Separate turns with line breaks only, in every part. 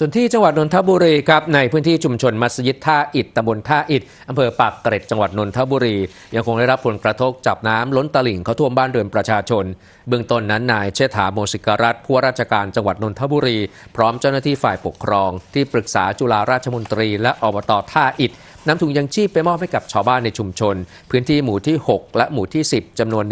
ส่วนที่จังหวัดนนทบุรีครับในพื้นที่ชุมชนมัสยิดท่าอิฐตำบลท่าอิฐอำเภอปากเกร็ดจังหวัดนนทบุรี ยังคงได้รับผลกระทบจากน้ำล้นตลิ่งเข้าท่วมบ้านเรือนประชาชน เบื้องต้นนั้นนายเชษฐาโมสิกรัตผู้ว่าราชการจังหวัดนนทบุรี พร้อมเจ้าหน้าที่ฝ่ายปกครอง ที่ปรึกษาจุฬาราชมนตรี และอบตท่าอิฐ นำถุงยังชีพไปมอบให้กับชาวบ้านในชุมชน พื้นที่หมู่ที่ 6 และหมู่ที่ 10จำนวน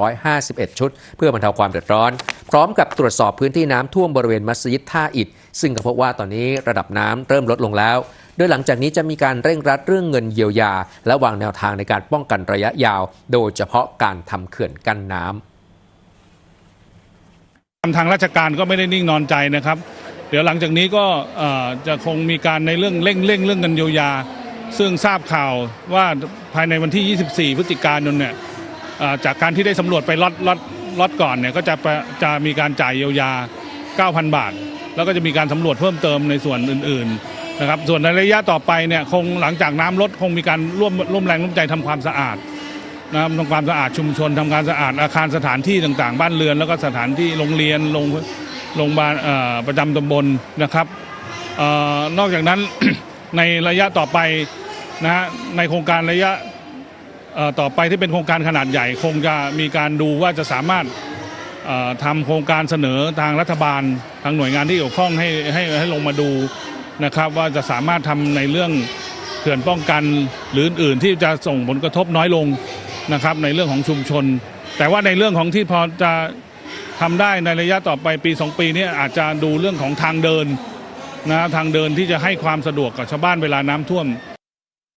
1,151 ชุด เพื่อบรรเทาความเดือดร้อน พร้อมกับตรวจสอบพื้นที่น้ำท่วมบริเวณมัสยิดท่าอิฐซึ่งก็พบว่าตอนนี้ระดับน้ำเริ่มลดลงแล้วโดยหลังจากนี้จะมีการเร่งรัดเรื่องเงินเยียวยา และวางแนวทางในการป้องกันระยะยาว โดยเฉพาะการทำเขื่อนกั้นน้ำ
ทางราชการก็ไม่ได้นิ่งนอนใจนะครับ เดี๋ยวหลังจากนี้ก็จะคงมีการในเรื่องเร่งเร่งเรื่องเงินเยียวยา ซึ่งทราบข่าวว่าภายในวันที่ 24 พฤศจิกายนเนี่ยจากการที่ได้สำรวจไปล็อตล็อตล็อตก่อนเนี่ยก็จะจะมีการจ่ายเยียวยา 9,000 บาท แล้วก็จะมีการสำรวจเพิ่มเติมในส่วนอื่นๆนะครับส่วนในระยะต่อไปเนี่ยคงหลังจากน้ำลดคงมีการร่วมร่วมแรงร่วมใจทำความสะอาดนะครับทำความสะอาดชุมชนทำความสะอาดอาคารสถานที่ต่างๆ บ้านเรือน แล้วก็สถานที่โรงเรียนโรงโรงพยาบาลประจำตำบลนะครับออนอกจากนั้นในระยะต่อไป นะฮะในโครงการระยะต่อไปที่เป็นโครงการขนาดใหญ่ คงจะมีการดูว่าจะสามารถเอ่อทำโครงการเสนอทางรัฐบาลทางหน่วยงานที่เกี่ยวข้องให้ให้ให้ลงมาดูนะครับ ว่าจะสามารถทำในเรื่องเขื่อนป้องกันหรืออื่นๆที่จะส่งผลกระทบน้อยลงนะครับ ในเรื่องของชุมชน แต่ว่าในเรื่องของที่พอจะทำได้ในระยะต่อไปปี 2 ปีนี้อาจจะดูเรื่องของทางเดินนะทางเดินที่จะให้ความสะดวกกับชาวบ้านเวลาน้ำท่วม